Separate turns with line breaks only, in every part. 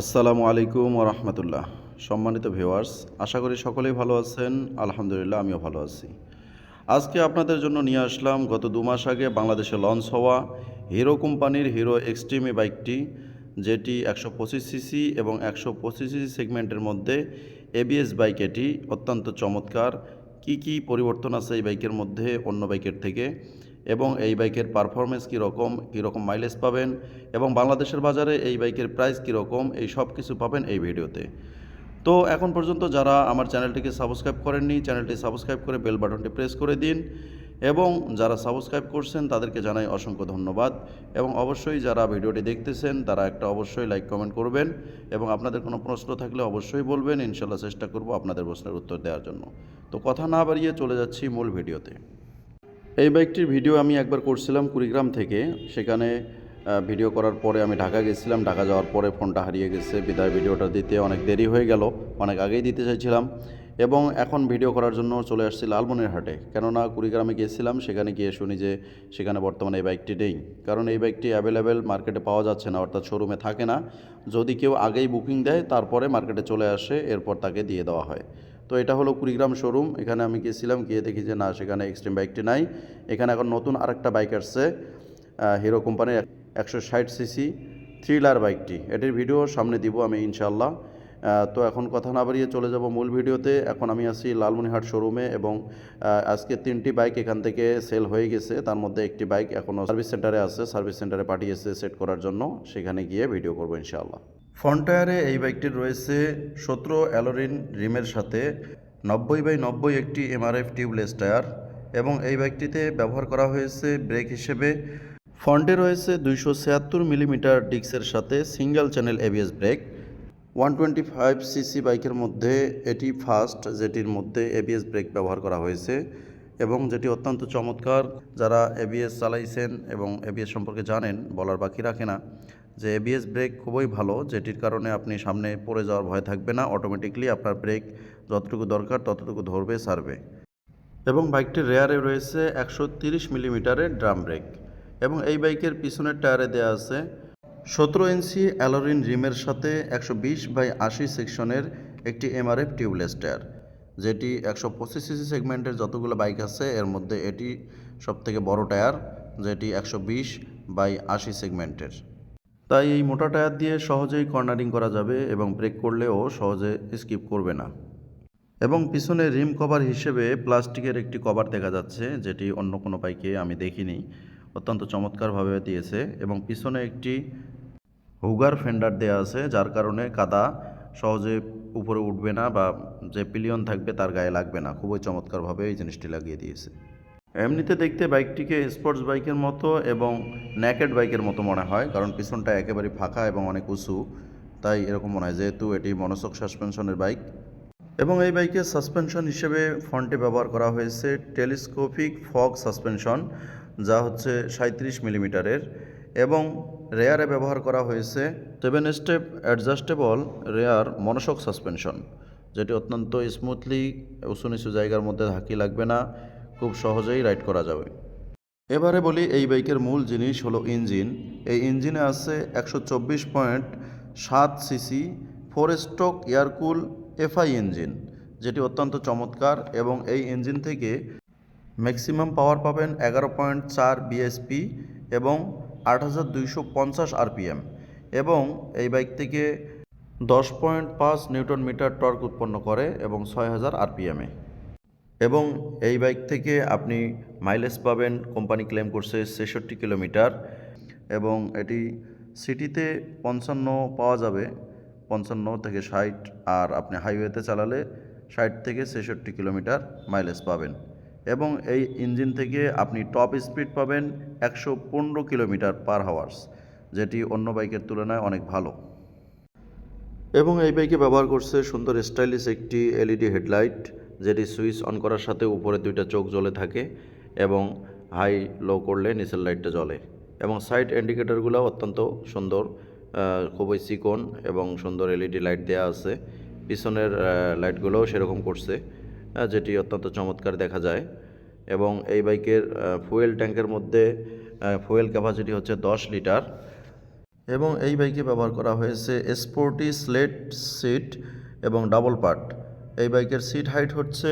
আসসালামু আলাইকুম রহমতুল্লাহ। সম্মানিত ভিউয়ার্স, আশা করি সকলেই ভালো আছেন। আলহামদুলিল্লাহ, আমিও ভালো আছি। আজকে আপনাদের জন্য নিয়ে আসলাম গত দু মাস আগে বাংলাদেশে লঞ্চ হওয়া হিরো কোম্পানির হিরো এক্সট্রিম বাইকটি, যেটি একশো পঁচিশ সিসি এবং একশো পঁচিশ সিসি সেগমেন্টের মধ্যে এবিএস বাইক এটি। অত্যন্ত চমৎকার। কি কি পরিবর্তন আছে এই বাইকের মধ্যে অন্য বাইকের থেকে? এবং এই বাইকের পারফরমেন্স কীরকম কীরকম মাইলেজ পাবেন এবং বাংলাদেশের বাজারে এই বাইকের প্রাইস কীরকম, এই সব কিছু পাবেন এই ভিডিওতে। তো এখন পর্যন্ত যারা আমার চ্যানেলটিকে সাবস্ক্রাইব করেননি, চ্যানেলটি সাবস্ক্রাইব করে বেল বাটনটি প্রেস করে দিন এবং যারা সাবস্ক্রাইব করছেন তাদেরকে জানাই অসংখ্য ধন্যবাদ এবং অবশ্যই যারা ভিডিওটি দেখতেছেন তারা একটা অবশ্যই লাইক কমেন্ট করবেন এবং আপনাদের কোনো প্রশ্ন থাকলে অবশ্যই বলবেন ইনশাল্লাহ চেষ্টা করব আপনাদের প্রশ্নের উত্তর দেওয়ার জন্য। তো কথা না বাড়িয়ে চলে যাচ্ছি মূল ভিডিওতে। এই বাইকটির ভিডিও আমি একবার করছিলাম কুড়িগ্রাম থেকে। সেখানে ভিডিও করার পরে আমি ঢাকা গেছিলাম। ঢাকা যাওয়ার পরে ফোনটা হারিয়ে গেছে। বিদায় ভিডিওটা দিতে অনেক দেরি হয়ে গেল। অনেক আগেই দিতে চাইছিলাম। এবং এখন ভিডিও করার জন্য চলে আসছি লালমনির হাটে কেননা কুড়িগ্রামে গিয়েছিলাম সেখানে গিয়ে শুনি যে সেখানে বর্তমানে এই বাইকটি নেই। কারণ এই বাইকটি অ্যাভেলেবেল মার্কেটে পাওয়া যাচ্ছে না, অর্থাৎ শোরুমে থাকে না। যদি কেউ আগেই বুকিং দেয়, তারপরে মার্কেটে চলে আসে, এরপর তাকে দিয়ে দেওয়া হয়। তো এটা হলো কুড়িগ্রাম শোরুম এখানে আমি গিয়েছিলাম, গিয়ে দেখি যে না, সেখানে এক্সট্রিম বাইকটি নাই। এখানে এখন নতুন আরেকটা বাইক আসছে হিরো কোম্পানির একশো ষাট সিসি থ্রিলার বাইকটি এটির ভিডিও সামনে দিব আমি ইনশাল্লাহ তো এখন কথা না বাড়িয়ে চলে যাব মূল ভিডিওতে এখন আমি আছি লালমনিহাট শোরুমে এবং আজকে তিনটি বাইক এখান থেকে সেল হয়ে গেছে। তার মধ্যে একটি বাইক এখনও সার্ভিস সেন্টারে আছে সার্ভিস সেন্টারে পাঠিয়েছে সেট করার জন্য। সেখানে গিয়ে ভিডিও করব, ইনশাআল্লাহ। ফ্রন্ট টায়ারে এই বাইকটির রয়েছে সতেরো অ্যালোরিন রিমের সাথে, নব্বই বাই নব্বই একটি এমআরএফ টিউবলেস টায়ার এবং এই বাইকটিতে ব্যবহার করা হয়েছে ব্রেক হিসেবে। ফ্রন্টে রয়েছে দুইশো ছিয়াত্তর মিলিমিটার ডিক্সের সাথে single channel ABS brake. One twenty five CC বাইকের মধ্যে এটি ফার্স্ট, যেটির মধ্যে এবিএস ব্রেক ব্যবহার করা হয়েছে এবং যেটি অত্যন্ত চমৎকার। যারা এবিএস চালাইছেন এবং এবিএস সম্পর্কে জানেন, বলার বাকি রাখে না। যে এবিএস ব্রেক খুবই ভালো, যেটির কারণে আপনি সামনে পড়ে যাওয়ার ভয় থাকবে না অটোমেটিকলি আপনার ব্রেক যতটুকু দরকার ততটুকু ধরবে, সারবে। এবং বাইকটির রেয়ারে রয়েছে একশো তিরিশ মিলিমিটারের ড্রাম ব্রেক এবং এই বাইকের পিছনের টায়ারে দেওয়া আছে সতেরো ইঞ্চি অ্যালোরিন রিমের সাথে একশো বিশ বাই আশি সেকশনের একটি এমআরএফ টিউবলেস টায়ার যেটি একশো পঁচিশ সিসি সেগমেন্টের যতগুলো বাইক আছে, এর মধ্যে এটি সবথেকে বড় টায়ার যেটি একশো বিশ বাই আশি সেগমেন্টের তাই এই মোটা টায়ার দিয়ে সহজেই কর্নারিং করা যাবে এবং ব্রেক করলেও সহজে স্কিপ করবে না। এবং পিছনে রিম কভার হিসেবে প্লাস্টিকের একটি কভার দেখা যাচ্ছে, যেটি অন্য কোনো বাইকে আমি দেখিনি। অত্যন্ত চমৎকারভাবে দিয়েছে এবং পিছনে একটি হুগার ফেন্ডার দেওয়া আছে, যার কারণে কাদা সহজে উপরে উঠবে না বা যে পিলিয়ন থাকবে তার গায়ে লাগবে না। খুবই চমৎকারভাবে এই জিনিসটি লাগিয়ে দিয়েছে। এমনিতে দেখতে বাইকটিকে স্পোর্টস বাইকের মতো এবং ন্যাকেড বাইকের মতো মনে হয়, কারণ পিছনটা একেবারে ফাঁকা এবং অনেক উঁচু। তাই এরকম মনে হয়, যেহেতু এটি মনোসক সাসপেনশনের বাইক। এবং এই বাইকের সাসপেনশন হিসেবে ফ্রন্টে ব্যবহার করা হয়েছে টেলিস্কোপিক ফগ সাসপেনশন, যা হচ্ছে সাঁত্রিশ মিলিমিটারের। এবং রেয়ারে ব্যবহার করা হয়েছে seven step adjustable rear monoshock suspension, যেটি অত্যন্ত স্মুথলি উঁচু নিচু জায়গার মধ্যে ধাকি লাগবে না। খুব সহজেই রাইড করা যাবে। এবারে বলি এই বাইকের মূল জিনিস হলো ইঞ্জিন। এই ইঞ্জিনে আছে একশো চব্বিশ পয়েন্ট সাত CC four stroke air cool FI engine, যেটি অত্যন্ত চমৎকার এবং এই ইঞ্জিন থেকে ম্যাক্সিমাম পাওয়ার পাবেন এগারো পয়েন্ট চার বিএসপি এবং আট হাজার দুইশো পঞ্চাশ আরপিএম এবং এই বাইক থেকে দশ পয়েন্ট পাঁচ নিউটন মিটার টর্ক উৎপন্ন করে এবং ছয় হাজার আরপিএমে। এবং এই বাইক থেকে আপনি মাইলেজ পাবেন কোম্পানি ক্লেম করছে ছেষট্টি কিলোমিটার এবং এটি সিটিতে পঞ্চান্ন পাওয়া যাবে, পঞ্চান্ন থেকে ষাট, আর আপনি হাইওয়েতে চালালে ষাট থেকে ছেষট্টি কিলোমিটার মাইলেজ পাবেন। এবং এই ইঞ্জিন থেকে আপনি টপ স্পিড পাবেন একশো পনেরো কিলোমিটার পার হাওয়ার্স যেটি অন্য বাইকের তুলনায় অনেক ভালো। এবং এই বাইকে ব্যবহার করছে সুন্দর স্টাইলিশ একটি এলইডি হেডলাইট যেটি সুইচ অন করার সাথে উপরে দুইটা চোখ জ্বলে থাকে এবং হাই লো করলে নিচের লাইটটা জ্বলে এবং সাইড ইন্ডিকেটরগুলো অত্যন্ত সুন্দর খুবই চিকন এবং সুন্দর এলইডি লাইট দেওয়া আছে। পিছনের লাইটগুলোও সেরকম করছে যেটি অত্যন্ত চমৎকার দেখা যায় এবং এই বাইকের ফুয়েল ট্যাঙ্কের মধ্যে ফুয়েল ক্যাপাসিটি হচ্ছে দশ লিটার এবং এই বাইকে ব্যবহার করা হয়েছে স্পোর্টি স্লেট সিট এবং ডাবল পার্ট এই বাইকের সিট হাইট হচ্ছে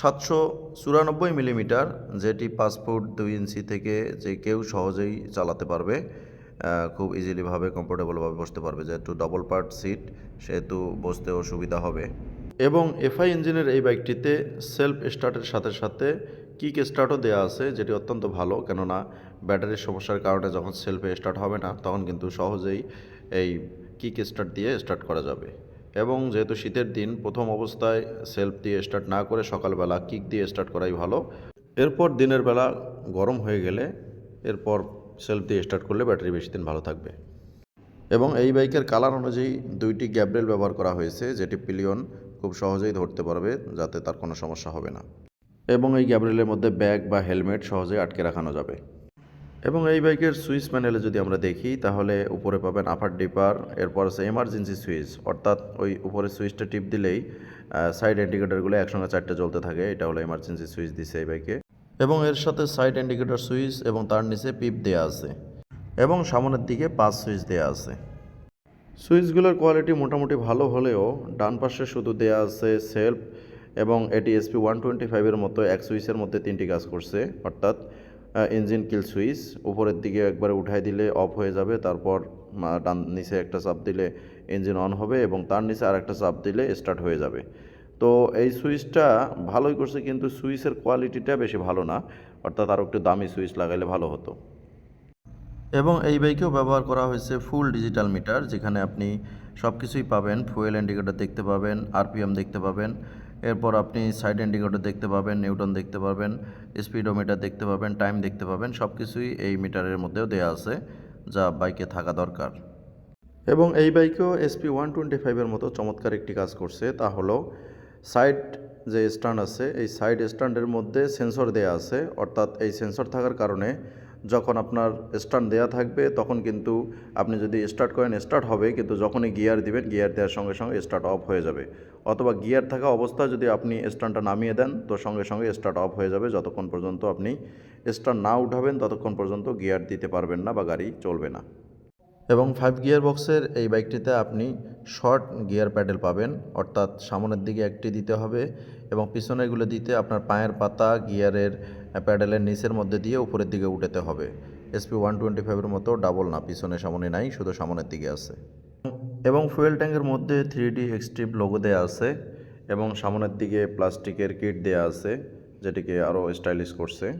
সাতশো চুরানব্বই মিলিমিটার যেটি পাঁচ ফুট দুই ইঞ্চি থেকে যে কেউ সহজেই চালাতে পারবে খুব ইজিলিভাবে কমফোর্টেবলভাবে বসতে পারবে, যেহেতু ডবল পার্ট সিট সেহেতু বসতেও সুবিধা হবে। এবং এফআই ইঞ্জিনের এই বাইকটিতে সেলফ স্টার্টের সাথে সাথে কিক স্টার্টও দেওয়া আছে, যেটি অত্যন্ত ভালো, কেননা ব্যাটারির সমস্যার কারণে যখন সেলফে স্টার্ট হবে না, তখন কিন্তু সহজেই এই কিক স্টার্ট দিয়ে স্টার্ট করা যাবে। এবং যেহেতু শীতের দিন, প্রথম অবস্থায় সেলফ দিয়ে স্টার্ট না করে সকালবেলা কিক দিয়ে স্টার্ট করাই ভালো। এরপর দিনের বেলা গরম হয়ে গেলে এরপর সেলফ দিয়ে স্টার্ট করলে ব্যাটারি বেশি দিন ভালো থাকবে। এবং এই বাইকের কালার অনুযায়ী দুইটি গ্যাব্রেল ব্যবহার করা হয়েছে, যেটি পিলিয়ন খুব সহজেই ধরতে পারবে, যাতে তার কোনো সমস্যা হবে না। এবং এই গ্যাব্রেলের মধ্যে ব্যাগ বা হেলমেট সহজেই আটকে রাখানো যাবে। এবং এই বাইকের সুইচ প্যানেলে যদি আমরা দেখি, তাহলে উপরে পাবেন আপার ডিপার এরপর আছে এমার্জেন্সি সুইচ অর্থাৎ ওই উপরে সুইচটা টিপ দিলেই সাইড ইন্ডিকেটরগুলো একসঙ্গে চারটে জ্বলতে থাকে, এটা হলো এমার্জেন্সি সুইচ দিছে এই বাইকে। এবং এর সাথে সাইড ইন্ডিকেটর সুইচ এবং তার নিচে পিপ দেওয়া আছে। এবং সামনের দিকে পাঁচ সুইচ দেওয়া আছে। সুইচগুলোর কোয়ালিটি মোটামুটি ভালো হলেও, ডান পাশে শুধু দেয়া আছে সেলফ এবং এটি এসপি ওয়ান টোয়েন্টি ফাইভের মতো এক সুইচের মধ্যে তিনটি কাজ করছে, অর্থাৎ ইঞ্জিন কিল সুইচ উপরের দিকে একবারে উঠাই দিলে অফ হয়ে যাবে, তারপর ডান নিচে একটা চাপ দিলে ইঞ্জিন অন হবে এবং তার নিচে আর একটা চাপ দিলে স্টার্ট হয়ে যাবে। তো এই সুইচটা ভালোই করছে, কিন্তু সুইচের কোয়ালিটিটা বেশি ভালো না, অর্থাৎ আরও একটু দামি সুইচ লাগাইলে ভালো হতো। এবং এই বাইকেও ব্যবহার করা হয়েছে ফুল ডিজিটাল মিটার যেখানে আপনি সব কিছুই পাবেন ফুয়েল ইন্ডিকেটর দেখতে পাবেন আরপিএম দেখতে পাবেন এরপর আপনি সাইড ইন্ডিকেটর দেখতে পাবেন নিউটন দেখতে পাবেন স্পিডোমিটার দেখতে পাবেন টাইম দেখতে পাবেন সব কিছুই এই মিটারের মধ্যেও দেওয়া আছে, যা বাইকে থাকা দরকার। এবং এই বাইকেও এসপি ওয়ান টোয়েন্টি ফাইভের মতো চমৎকার একটি কাজ করছে, তা হলো সাইড যে স্ট্যান্ড আছে, এই সাইড স্ট্যান্ডের মধ্যে সেন্সর দেয়া আছে, অর্থাৎ এই সেন্সর থাকার কারণে যখন আপনার স্টার্ট দেয়া থাকবে, তখন কিন্তু আপনি যদি স্টার্ট করেন স্টার্ট হবে, কিন্তু যখনই গিয়ার দিবেন গিয়ার দেওয়ার সঙ্গে সঙ্গে স্টার্ট অফ হয়ে যাবে। অথবা গিয়ার থাকা অবস্থায় যদি আপনি স্ট্যান্ডটা নামিয়ে দেন, তো সঙ্গে সঙ্গে স্টার্ট অফ হয়ে যাবে, যতক্ষণ পর্যন্ত আপনি স্ট্যান্ড না উঠাবেন, ততক্ষণ পর্যন্ত গিয়ার দিতে পারবেন না বা গাড়ি চলবে না। এবং ফাইভ গিয়ার বক্সের এই বাইকটিতে আপনি শর্ট গিয়ার প্যাডেল পাবেন, অর্থাৎ সামনের দিকে একটি দিতে হবে এবং পিছনেরগুলো দিতে আপনার পায়ের পাতা গিয়ারের প্যাডেলের নিচের মধ্যে দিয়ে উপরের দিকে উঠাতে হবে। এসপি ওয়ান টোয়েন্টি ফাইভের মতো ডাবল না, পিছনে সামনে নাই, শুধু সামনের দিকে আছে। এবং ফুয়েল ট্যাঙ্কের মধ্যে থ্রি ডি এক্সট্রিম লোগো দেওয়া আছে এবং সামনের দিকে প্লাস্টিকের কিট দেওয়া আছে, যেটিকে আরও স্টাইলিশ করছে।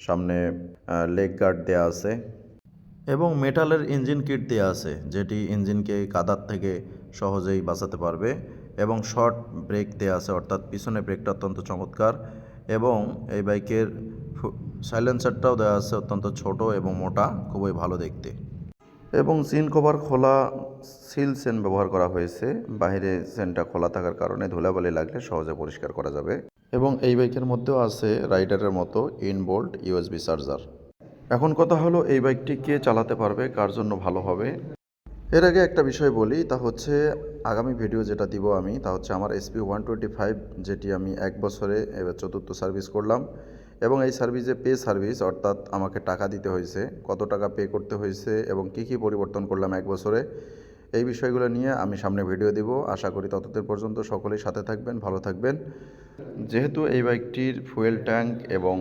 সামনে লেগ গার্ড দেওয়া আছে। এবং মেটালের ইঞ্জিন কিট দেওয়া আছে, যেটি ইঞ্জিনকে কাদার থেকে সহজেই বাঁচাতে পারবে। এবং শর্ট ব্রেক দেওয়া আছে, অর্থাৎ পিছনে ব্রেকটা অত্যন্ত চমৎকার। এবং এই বাইকের সাইলেন্সারটাও দেওয়া আছে অত্যন্ত ছোট এবং মোটা, খুবই ভালো দেখতে। এবং সিন কভার খোলা, সিল সেন ব্যবহার করা হয়েছে। বাইরে সেনটা খোলা থাকার কারণে ধুলাবালি লাগলে সহজে পরিষ্কার করা যাবে। এবং এই বাইকের মধ্যেও আছে রাইডারের মতো ইনবোল্ট ইউএসবি চার্জার। এখন কথা হলো, এই বাইকটি কে চালাতে পারবে, কার জন্য ভালো হবে? এর আগে একটা বিষয় বলি, তা হচ্ছে আগামী ভিডিও যেটা দিব আমি, তা হচ্ছে আমার এসপি ওয়ান টোয়েন্টি ফাইভ যেটি আমি এক বছরে এবার চতুর্থ সার্ভিস করলাম এবং এই সার্ভিসে পে সার্ভিস অর্থাৎ আমাকে টাকা দিতে হয়েছে, কত টাকা পে করতে হয়েছে এবং কী কী পরিবর্তন করলাম এক বছরে, এই বিষয়গুলো নিয়ে আমি সামনে ভিডিও দিব। আশা করি ততদিন পর্যন্ত সকলেই সাথে থাকবেন, ভালো থাকবেন। যেহেতু এই বাইকটির ফুয়েল ট্যাঙ্ক এবং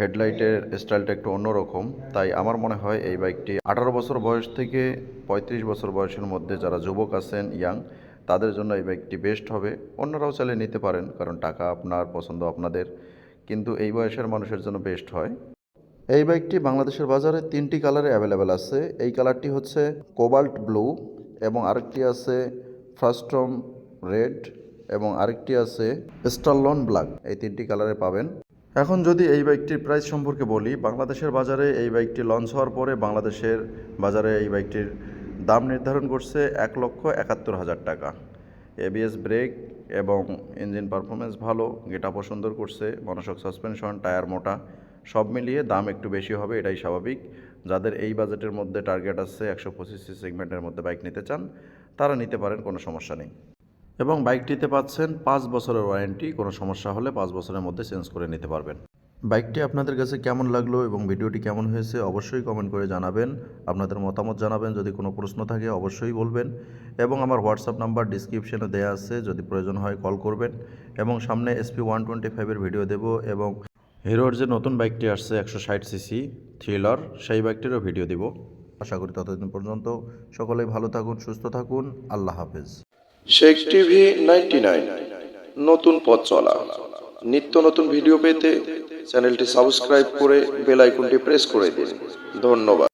হেডলাইটের স্টাইলটা একটু অন্যরকম, তাই আমার মনে হয় এই বাইকটি আঠারো বছর বয়স থেকে পঁয়ত্রিশ বছর বয়সের মধ্যে যারা যুবক আছেন, ইয়াং, তাদের জন্য এই বাইকটি বেস্ট হবে। অন্যরাও চাইলে নিতে পারেন, কারণ টাকা আপনার, পছন্দ আপনাদের, কিন্তু এই বয়সের মানুষের জন্য বেস্ট হয়। এই বাইকটি বাংলাদেশের বাজারে তিনটি কালারে অ্যাভেলেবেল আছে। এই কালারটি হচ্ছে কোবাল্ট ব্লু এবং আরেকটি আছে ফ্রাস্ট্রম রেড এবং আরেকটি আছে স্টারলন ব্ল্যাক। এই তিনটি কালারে পাবেন। এখন যদি এই বাইকটির প্রাইস সম্পর্কে বলি, বাংলাদেশের বাজারে এই বাইকটি লঞ্চ হওয়ার পরে বাংলাদেশের বাজারে এই বাইকটির দাম নির্ধারণ করছে এক লক্ষ একাত্তর হাজার টাকা। এবিএস ব্রেক এবং ইঞ্জিন পারফরমেন্স ভালো গেটআপও সুন্দর করছে মনসক সাসপেনশন টায়ার মোটা, সব মিলিয়ে দাম একটু বেশি হবে, এটাই স্বাভাবিক। যাদের এই বাজেটের মধ্যে টার্গেট আছে, একশো পঁচিশ সেগমেন্টের মধ্যে বাইক নিতে চান, তারা নিতে পারেন, কোনো সমস্যা নেই। এবং বাইকটিতে পাচ্ছেন পাঁচ বছরের ওয়ারেন্টি। কোনো সমস্যা হলে পাঁচ বছরের মধ্যে চেঞ্জ করে নিতে পারবেন। বাইকটি আপনাদের কাছে কেমন লাগল এবং ভিডিওটি কেমন হয়েছে অবশ্যই কমেন্ট করে জানাবেন। আপনাদের মতামত জানাবেন, যদি কোনো প্রশ্ন থাকে অবশ্যই বলবেন। এবং আমার হোয়াটসঅ্যাপ নাম্বার ডিসক্রিপশনে দেওয়া আছে, যদি প্রয়োজন হয় কল করবেন। এবং সামনে এসপি ওয়ান টোয়েন্টি ফাইভের ভিডিও দেব এবং হিরোর যে নতুন বাইকটি আসছে একশো ষাট সিসি থ্রিলার সেই বাইকটিরও ভিডিও দিব। আশা করি ততদিন পর্যন্ত সকলেই ভালো থাকুন, সুস্থ থাকুন। আল্লাহ হাফেজ।
Sheikh TV ninety nine. নতুন পথ চলা। নিত্য নতুন ভিডিও পেতে চ্যানেলটি সাবস্ক্রাইব করে বেল আইকনটি প্রেস করে দিন। ধন্যবাদ।